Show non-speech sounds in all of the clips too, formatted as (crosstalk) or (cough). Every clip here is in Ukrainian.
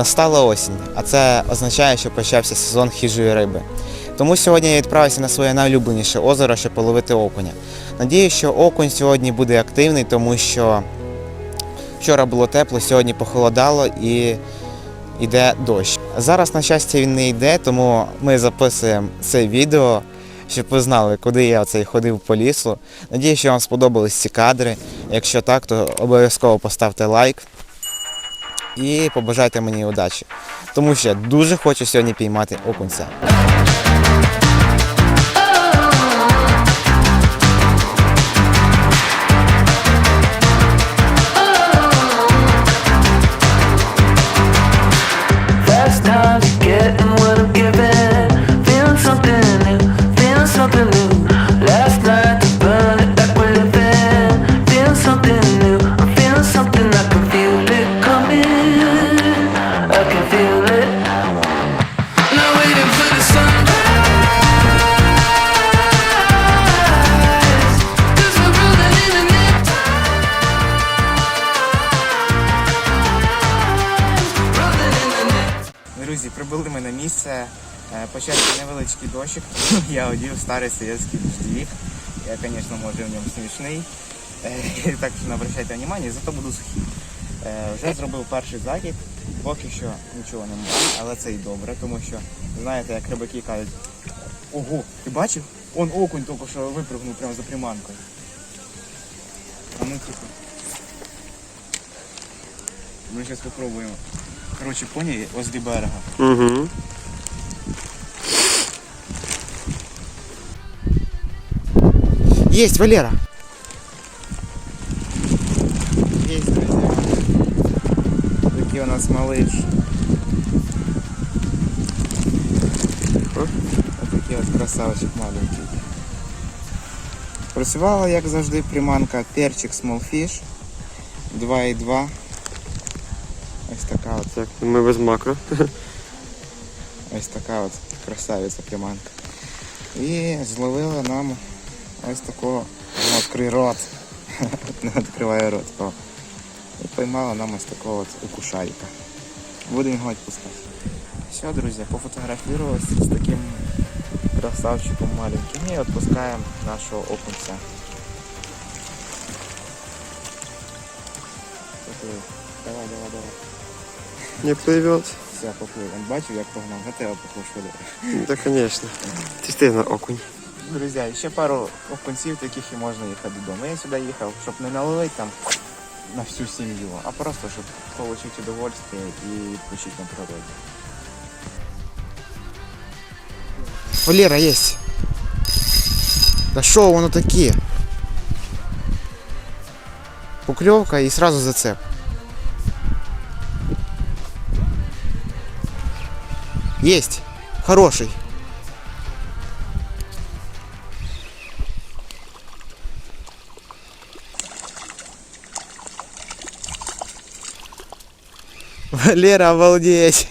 Настала осінь, а це означає, що почався сезон хижої риби. Тому сьогодні я відправився на своє найулюбленіше озеро, щоб половити окуня. Надію, що окунь сьогодні буде активний, тому що вчора було тепло, сьогодні похолодало і йде дощ. Зараз, на щастя, він не йде, тому ми записуємо це відео, щоб ви знали, куди я оцей ходив по лісу. Надію, що вам сподобались ці кадри. Якщо так, то обов'язково поставте лайк і побажайте мені удачі. Тому що дуже хочу сьогодні піймати окунця. Місце. Е, Почався невеличкий дощик. (laughs) Я одів старий совєтський дождевик. Я, звісно, може в ньому смішний. Е, Так що не обращайте увагу, зато буду сухий. Е, Вже зробив перший закид. Поки що нічого немає, але це і добре, тому що, знаєте, як рибаки кажуть, ого, ти бачив? Он окунь тільки що випрыгнув прямо за приманкою. А ну тихо. Ми зараз спробуємо. Коротше, поняли, возле берега. Угу. Есть, Валера! Есть, друзья. Такий у нас малыш. Ось такий от красавчик маленький. Працювала, як завжди, приманка перчик Small Fish 2,2. Ось така от, Так, ми без макро. ось така от красавиця приманка. І зловила нам ось такого ну, відкрий рот. (laughs) Не відкриває рот. О. І поймала нам ось такого от укушайка. Будемо його відпускати. Все, друзі, пофотографувалися з таким красавчиком маленьким і відпускаємо нашого окунця. Поплив. Давай, давай, давай. Не пливет. Все, поплив. Він бачив, як погнав, на тебе поплив швидко. Да, конечно. Действительно окунь. Друзі, ще пару окунців, таких і можна їхати додому. Я сюди їхав, щоб не наловити там на всю сім'ю, а просто щоб отримати удовольствие і відпочити на природі. Валера, есть. Да шо воно таке? Поклевка и сразу зацеп. Есть. Хороший. (laughs) Валера, обалдеть.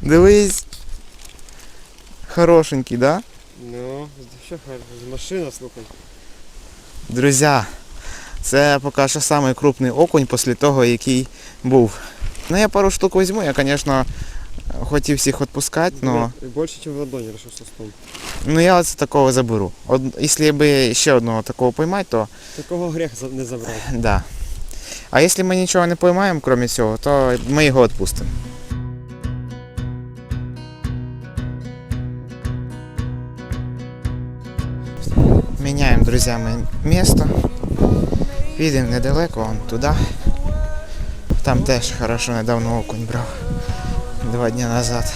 Дивись. Хорошенький, да? Ну, що машина, слухай. Друзі, це поки що самий крупний окунь після того, який був. Ну я пару штук візьму, я, звісно, хотів всіх відпускати, але Більше, ніж в ладоні, решив состом. ну, я оце такого заберу. Од... Якщо б ще одного такого поймати, то Такого грех не забрати. (laughs) да. А якщо ми нічого не поймаємо, крім цього, то ми його відпустимо. Міняємо, друзі, місто. Підемо недалеко, вон туди. Там теж хорошо недавно окунь брав. Два дні назад.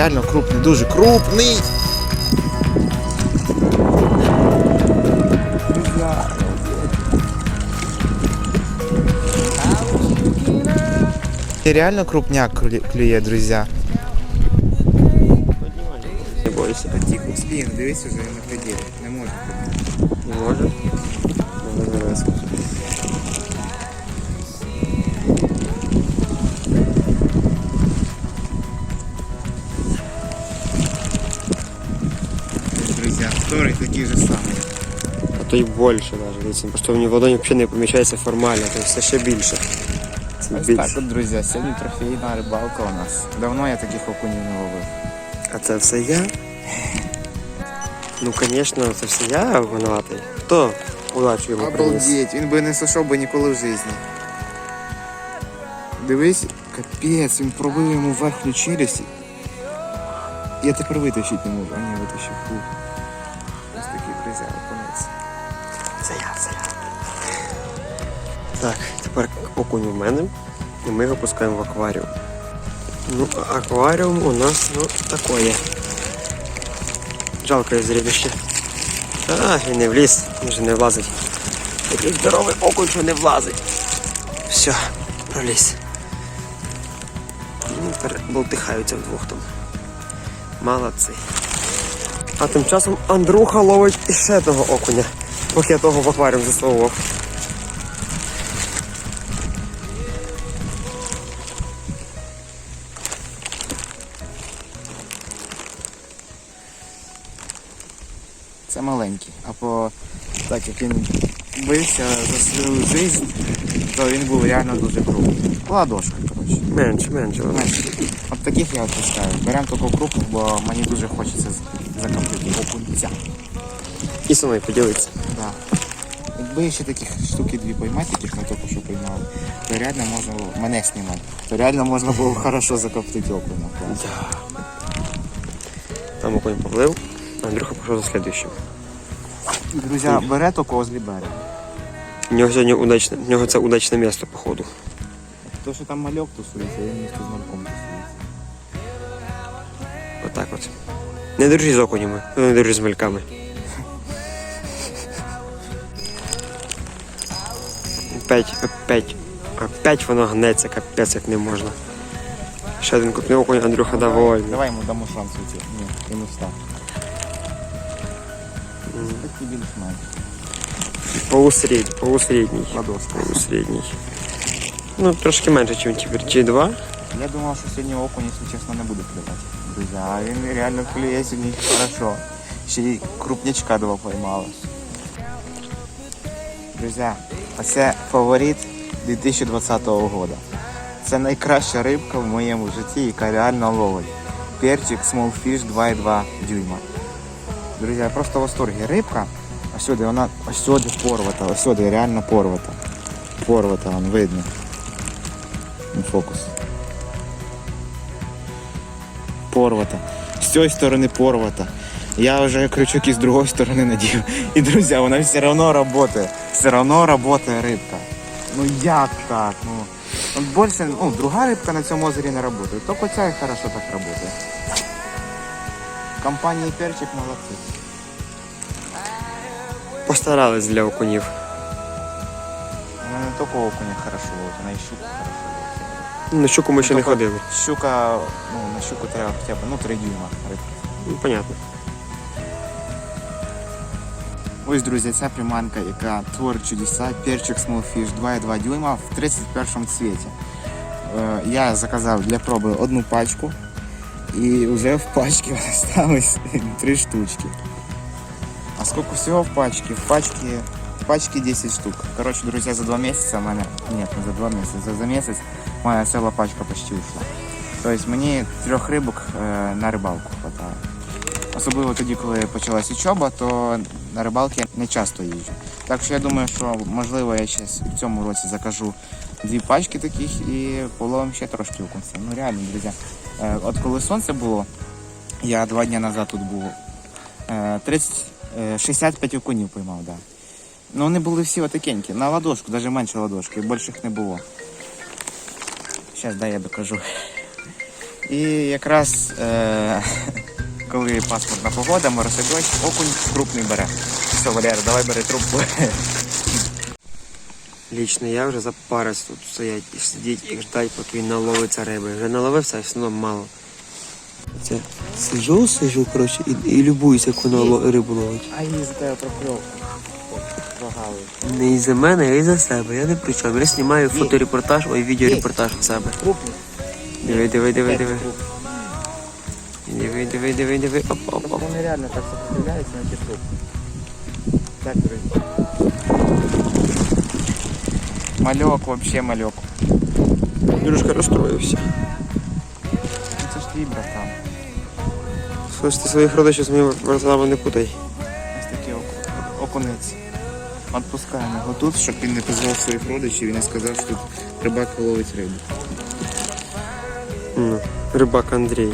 Реально крупний, дуже крупний. Реально крупняк клює, друзі. Не бойся. Спін, дивись уже на пределі. Не може. Не може? Ну, зараз. Такий же самий. А то й більше навіть. Дивіться, Просто в ній в ладоні взагалі не поміщається формально, то все ще більше. Це Ось більше. так от, друзі, сьогодні трофейна рибалка у нас. Давно я таких окунів не ловив. А це все я? Ну, звісно, це все я винуватий. Хто удачу йому приніс? Обалдеть, він би не сошов би ніколи в житті. Дивись, капець, він пробив йому верхню челюсть. Я тепер витащити не можу, а не витащив. Фу. Так, тепер окунь у мене. І ми його пускаємо в акваріум. Ну, акваріум у нас, ну, такое. Жалке зрелище. А, він не вліз, він же не влазить. Такий здоровий окунь, що не влазить. Все, проліз. Ну, тепер болтихаються вдвох там. Молодці. А тим часом Андрюха ловить іще того окуня, поки я того в акваріум засовував. Це маленький. А по так як він бився за свою життя, то він був реально дуже крупний. Ладошка, коротше. Менше, менше. Знаєш, от таких я відпускаю. Беремо тільки крупних, бо мені дуже хочеться з- закоптити окунця. І со мною поділиться. Да. Якби ще таких штуки дві поймати, яких ми тільки що поймали, то реально можна було мене знімати. То реально можна було хорошо закоптити окуня. Там окунь поплив, а Андрюха пішов за слідуючим. Друзі, бере тільки возле берега. У нього сьогодні удачне, в нього це удачне місто, походу. То, що там мальок тусується, він місто з мальком тусується. Отак от. Не держи з окунями, ну, не держи з мальками. Опять, опять, опять воно гнеться, капець як не можна. Ще один крупний окунь, Андрюха довольний. Давай йому дамо шанс уйти. Ні, не встав. Такий більш-менш. Полусередній, полусередній. Ладошка. Полусередній. Ну, трошки менше, ніж тепер ті два. Я думав, що сьогодні окунь, якщо чесно, не буде клювати. Друзі, а він реально клює сьогодні хорошо. Ще й крупнячка два поймала. Друзі, оце фаворит 2020 року. Це найкраща рибка в моєму житті, яка реально ловить. Перчик Small Fish 2,2 дюйма. Друзі, я просто в восторгі. Рибка, ось сюди, вона ось сюди порвата, ось сюди реально порвата. Порвата, вон видно. Ну, Фокус. Порвата. З цієї сторони порвата. Я вже крючок із другої сторони надів. І, друзі, вона все одно працює. Все одно працює рибка. Ну як так? Ну, більше, ну, друга рибка на цьому озері не працює. Тільки ця і хорошо так працює. Компанії перчик молодці. Постарались для окунів. Ну, не тільки окуня хорошо ловить, вона і щуку хорошо ловить. Ну, На щуку ми ще не Тільки ходили. Щука, ну, на щуку треба хоча б, ну, 3 дюйма рибки. Ну, понятно. Ось, друзі, ця приманка, яка творить чудеса, перчик Smallfish 2,2 дюйма в 31 цвіті. Е, Я заказав для проби одну пачку, і вже в пачці (laughs) осталось три штучки. А сколько всего в пачке? В пачке, в пачке 10 штук. Короче, друзья, за два месяца у меня... Нет, не за два месяца, за, за месяц моя целая пачка почти ушла. Тобто мені трьох рибок е, на рибалку хватає. Особливо тоді, коли почалась учоба, то на рибалки не часто їжджу. Так що я думаю, що можливо я ще в цьому році закажу дві пачки таких і половим ще трошки окунця. Ну реально, друзі. Е, От коли сонце було, я два дні назад тут був. е, 30, е, 65 окунів поймав, да. Ну вони були всі отакенькі, на ладошку, навіть менше ладошки, більше їх не було. Зараз дай я докажу. І якраз е, (laughs) коли пасмурна погода, моросить дощ, окунь крупний бере. Все, Валера, давай бери трубку. Лічно я вже запарився тут стоять і сидіть і ждать, поки він наловиться риби. Вже наловився, а все одно мало. Це сижу, сижу, коротше, і, і любуюся, як воно ло- рибу ловить. А її за тебе прокльовку. Прогали. Не із-за мене, а із-за себе. Я не при чому. Я знімаю фоторепортаж, ой, відеорепортаж від себе. Крупний. Диви, диви, диви, диви. Крупний. Диви, диви, диви, диви. Оп, оп, оп. Вони реально так сопротивляються на ті. Так, друзі. Мальок, вообще мальок. Дружка розстроївся. Це ж твій братан. Слухай, ти своїх родичів з моїми братами не путай. Ось такий оку- окунець. Отпускаємо його тут, щоб він не позвав своїх родичів і не сказав, що тут рибак ловить рибу. Ну, рибак Андрій.